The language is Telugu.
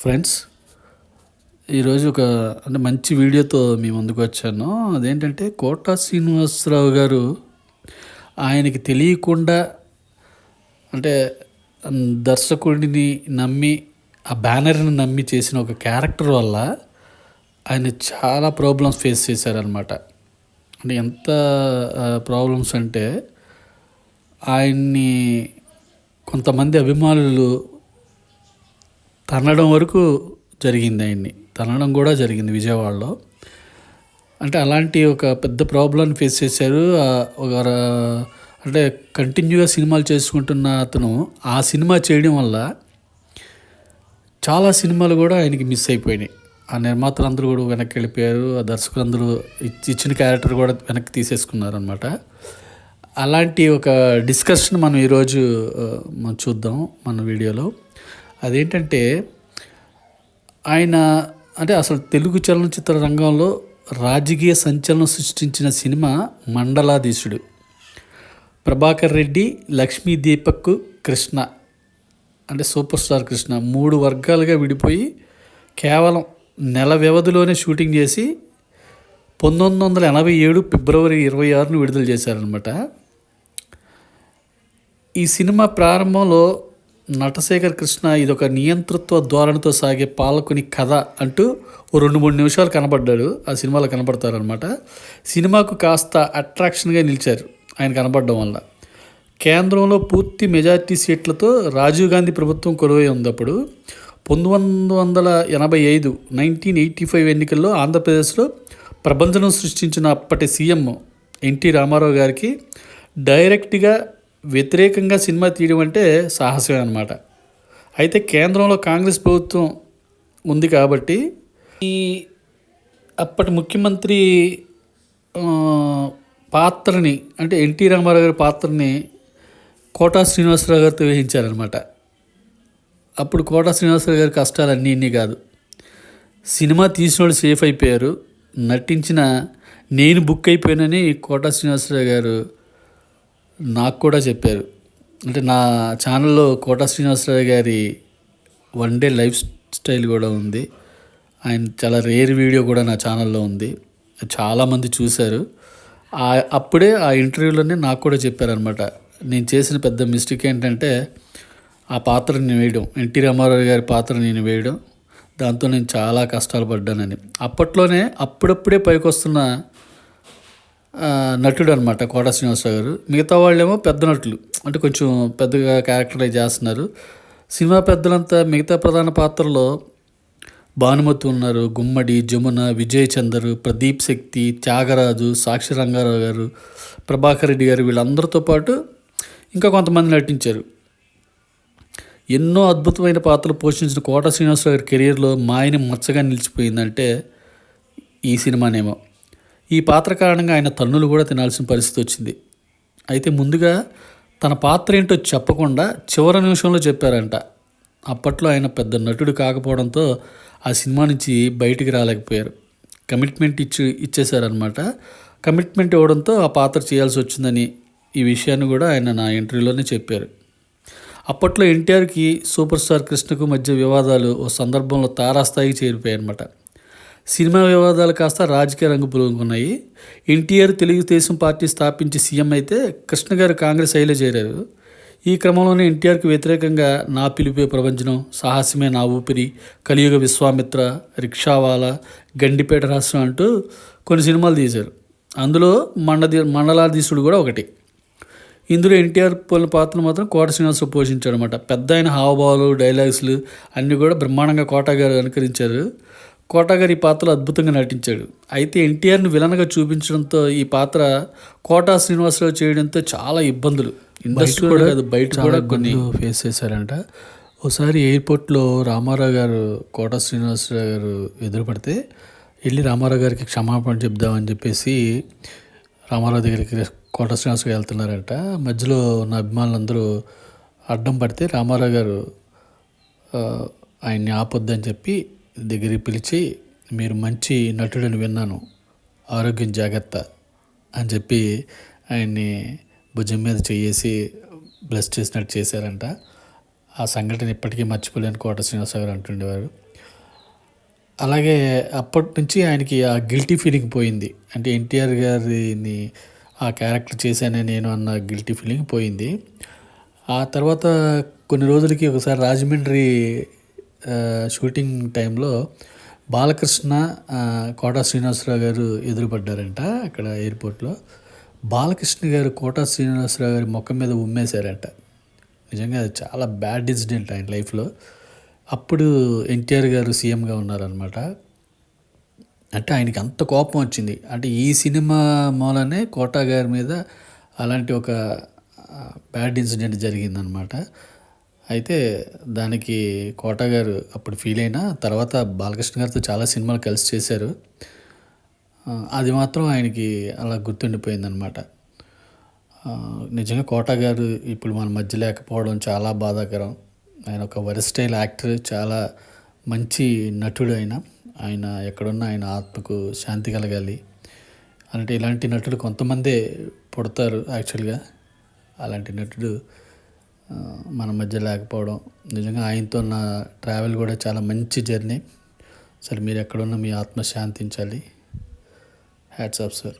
ఫ్రెండ్స్ ఈరోజు ఒక అంటే మంచి వీడియోతో మీ ముందుకు వచ్చాను. అదేంటంటే కోటా శ్రీనివాసరావు గారు ఆయనకి తెలియకుండా అంటే దర్శకుడిని నమ్మి ఆ బ్యానర్ని నమ్మి చేసిన ఒక క్యారెక్టర్ వల్ల ఆయన చాలా ప్రాబ్లమ్స్ ఫేస్ చేశారనమాట అంటే ఎంత ప్రాబ్లమ్స్ అంటే ఆయన్ని కొంతమంది అభిమానులు తనడం వరకు జరిగింది ఆయన్ని. తనడం కూడా జరిగింది విజయవాడలో. అంటే అలాంటి ఒక పెద్ద ప్రాబ్లం ఫేస్ చేశారు. ఒక అంటే కంటిన్యూగా సినిమాలు చేసుకుంటున్న అతను ఆ సినిమా చేయడం వల్ల చాలా సినిమాలు కూడా ఆయనకి మిస్ అయిపోయినాయి. ఆ నిర్మాతలు అందరూ కూడా వెనక్కి వెళ్ళిపోయారు. ఆ దర్శకులు అందరూ ఇచ్చి- ఇచ్చిన క్యారెక్టర్ కూడా వెనక్కి తీసేసుకున్నారు అనమాట అలాంటి ఒక డిస్కషన్ మనం ఈరోజు మనం చూద్దాం మన వీడియోలో. అదేంటంటే ఆయన అంటే అసలు తెలుగు చలనచిత్ర రంగంలో రాజకీయ సంచలనం సృష్టించిన సినిమా మండలాధీశుడు. ప్రభాకర్ రెడ్డి లక్ష్మీ దీపక్ కృష్ణ. అంటే సూపర్ స్టార్ కృష్ణ. మూడు వర్గాలుగా విడిపోయి కేవలం నెల వ్యవధిలోనే షూటింగ్ చేసి పంతొమ్మిది వందల ఎనభై ఏడు ఫిబ్రవరి ఇరవై ఆరును విడుదల చేశారనమాట ఈ సినిమా ప్రారంభంలో నటశేఖర్ కృష్ణ ఇదొక నియంతృత్వ ధోరణితో సాగే పాలకుని కథ అంటూ ఓ రెండు మూడు నిమిషాలు కనబడ్డాడు. ఆ సినిమాలో కనబడతారనమాట సినిమాకు కాస్త అట్రాక్షన్గా నిలిచారు ఆయన కనబడడం వల్ల. కేంద్రంలో పూర్తి మెజార్టీ సీట్లతో రాజీవ్ గాంధీ ప్రభుత్వం కొలువై ఉంది అప్పుడు పంతొమ్మిది వందల ఎనభై ఐదు నైన్టీన్ ఎయిటీ ఫైవ్ ఎన్నికల్లో ఆంధ్రప్రదేశ్లో ప్రబంధనం సృష్టించిన అప్పటి సీఎం ఎన్టీ రామారావు గారికి డైరెక్ట్గా వ్యతిరేకంగా సినిమా తీయడం అంటే సాహసమే అనమాట అయితే కేంద్రంలో కాంగ్రెస్ ప్రభుత్వం ఉంది కాబట్టి ఈ అప్పటి ముఖ్యమంత్రి పాత్రని అంటే ఎన్టీ రామారావు గారి పాత్రని కోటా శ్రీనివాసరావు గారితో వేయించారనమాట అప్పుడు కోటా శ్రీనివాసరావు గారి కష్టాలు అన్నీ ఇన్ని కాదు. సినిమా తీసిన వాళ్ళు సేఫ్ అయిపోయారు. నటించిన నేను బుక్ అయిపోయానని కోటా శ్రీనివాసరావు గారు నాకు కూడా చెప్పారు. అంటే నా ఛానల్లో కోట శ్రీనివాసరావు గారి వన్ డే లైఫ్ స్టైల్ కూడా ఉంది. ఆయన చాలా రేర్ వీడియో కూడా నా ఛానల్లో ఉంది. చాలామంది చూశారు. అప్పుడే ఆ ఇంటర్వ్యూలోనే నాకు కూడా చెప్పారనమాట నేను చేసిన పెద్ద మిస్టేక్ ఏంటంటే ఆ పాత్ర నేను వేయడం ఎన్టీ రామారావు గారి పాత్ర నేను వేయడం దాంతో నేను చాలా కష్టాలు పడ్డానని. అప్పట్లోనే అప్పుడప్పుడే పైకి వస్తున్న నటుడు అనమాట కోట శ్రీనివాసరావు గారు. మిగతా వాళ్ళేమో పెద్ద నటులు. అంటే కొంచెం పెద్దగా క్యారెక్టరైజ్ చేస్తున్నారు. సినిమా పెద్దలంతా మిగతా ప్రధాన పాత్రలో భానుమతి ఉన్నారు గుమ్మడి జమున విజయ్ చందర్ ప్రదీప్ శక్తి త్యాగరాజు సాక్షి రంగారావు గారు ప్రభాకర్ రెడ్డి గారు వీళ్ళందరితో పాటు ఇంకా కొంతమంది నటించారు. ఎన్నో అద్భుతమైన పాత్రలు పోషించిన కోట శ్రీనివాసరావు గారి కెరీర్లో మాయని మచ్చగా నిలిచిపోయిందంటే ఈ సినిమానేమో. ఈ పాత్ర కారణంగా ఆయన తన్నులు కూడా తినాల్సిన పరిస్థితి వచ్చింది. అయితే ముందుగా తన పాత్ర ఏంటో చెప్పకుండా చివరి నిమిషంలో చెప్పారంట. అప్పట్లో ఆయన పెద్ద నటుడు కాకపోవడంతో ఆ సినిమా నుంచి బయటికి రాలేకపోయారు. కమిట్మెంట్ ఇచ్చి ఇచ్చేశారనమాట కమిట్మెంట్ ఇవ్వడంతో ఆ పాత్ర చేయాల్సి వచ్చిందని ఈ విషయాన్ని కూడా ఆయన నా ఇంటర్వ్యూలోనే చెప్పారు. అప్పట్లో ఎన్టీఆర్కి సూపర్ స్టార్ కృష్ణకు మధ్య వివాదాలు ఓ సందర్భంలో తారాస్థాయికి చేరిపోయాయి అనమాట సినిమా వివాదాలు కాస్త రాజకీయ రంగు పులుగుకున్నాయి ఎన్టీఆర్ తెలుగుదేశం పార్టీ స్థాపించి సీఎం అయితే కృష్ణ గారు కాంగ్రెస్ హైలో చేరారు. ఈ క్రమంలోనే ఎన్టీఆర్కి వ్యతిరేకంగా నా పిలిపే ప్రపంచం సాహసమే నా ఊపిరి కలియుగ విశ్వామిత్ర రిక్షావాలా గండిపేట రాష్ట్రం అంటూ కొన్ని సినిమాలు తీశారు. అందులో మండది మండలాధీశుడు కూడా ఒకటి. ఇందులో ఎన్టీఆర్ పోలిన పాత్ర మాత్రం కోట శ్రీనివాసరావు పోషించాడు అనమాట పెద్ద ఆయన హావభావాలు డైలాగ్స్లు అన్నీ కూడా బ్రహ్మాండంగా కోట గారు అనుకరించారు. కోట గారు ఈ పాత్రలో అద్భుతంగా నటించాడు. అయితే ఎన్టీఆర్ని విలన్గా చూపించడంతో ఈ పాత్ర కోటా శ్రీనివాసరావు చేయడంతో చాలా ఇబ్బందులు. ఇండస్ట్రీ కూడా బయట కూడా కొన్ని ఫేస్ చేశారంట. ఒకసారి ఎయిర్పోర్ట్లో రామారావు గారు కోట శ్రీనివాసరావు గారు ఎదురుపడితే వెళ్ళి రామారావు గారికి క్షమాపణ చెప్దామని చెప్పేసి రామారావు దగ్గరికి కోట శ్రీనివాసరావు వెళ్తున్నారంట. మధ్యలో ఉన్న అభిమానులందరూ అడ్డం పడితే రామారావు గారు ఆయన్ని ఆపొద్దని చెప్పి దగ్గరికి పిలిచి మీరు మంచి నటుడని విన్నాను. ఆరోగ్యం జాగ్రత్త అని చెప్పి ఆయన్ని భుజం మీద చేసి బ్లెస్ చేసినట్టు చేశారంట. ఆ సంఘటన ఇప్పటికీ మర్చిపోలేని కోట శ్రీనివాసరావు గారు అంటుండేవారు అలాగే అప్పటి నుంచి ఆయనకి ఆ గిల్టీ ఫీలింగ్ పోయింది. అంటే ఎన్టీఆర్ గారిని ఆ క్యారెక్టర్ చేశానే నేను అన్న గిల్టీ ఫీలింగ్ పోయింది. ఆ తర్వాత కొన్ని రోజులకి ఒకసారి రాజమండ్రి షూటింగ్ టైంలో బాలకృష్ణ కోటా శ్రీనివాసరావు గారు ఎదురుపడ్డారంట అక్కడ ఎయిర్పోర్ట్లో. బాలకృష్ణ గారు కోటా శ్రీనివాసరావు గారి ముఖం మీద ఉమ్మేశారంట. నిజంగా అది చాలా బ్యాడ్ ఇన్సిడెంట్ ఆయన లైఫ్లో. అప్పుడు ఎన్టీఆర్ గారు సీఎంగా ఉన్నారనమాట అంటే ఆయనకి అంత కోపం వచ్చింది. అంటే ఈ సినిమా మూలనే కోటా గారి మీద అలాంటి ఒక బ్యాడ్ ఇన్సిడెంట్ జరిగిందనమాట అయితే దానికి కోట గారు అప్పుడు ఫీల్ అయినా తర్వాత బాలకృష్ణ గారితో చాలా సినిమాలు కలిసి చేశారు. అది మాత్రం ఆయనకి అలా గుర్తుండిపోయిందనమాట నిజంగా కోట గారు ఇప్పుడు మన మధ్య లేకపోవడం చాలా బాధాకరం. ఆయన ఒక వరిస్టైల్ యాక్టర్ చాలా మంచి నటుడు ఆయన. ఆయన ఎక్కడున్నా ఆయన ఆత్మకు శాంతి కలగాలి. అంటే ఇలాంటి నటుడు కొంతమందే పుడతారు యాక్చువల్గా. అలాంటి నటుడు మన మధ్య లేకపోవడం. నిజంగా ఆయనతో నా ట్రావెల్ కూడా చాలా మంచి జర్నీ. సరే మీరు ఎక్కడున్నా మీ ఆత్మ శాంతించాలి. Hats off sir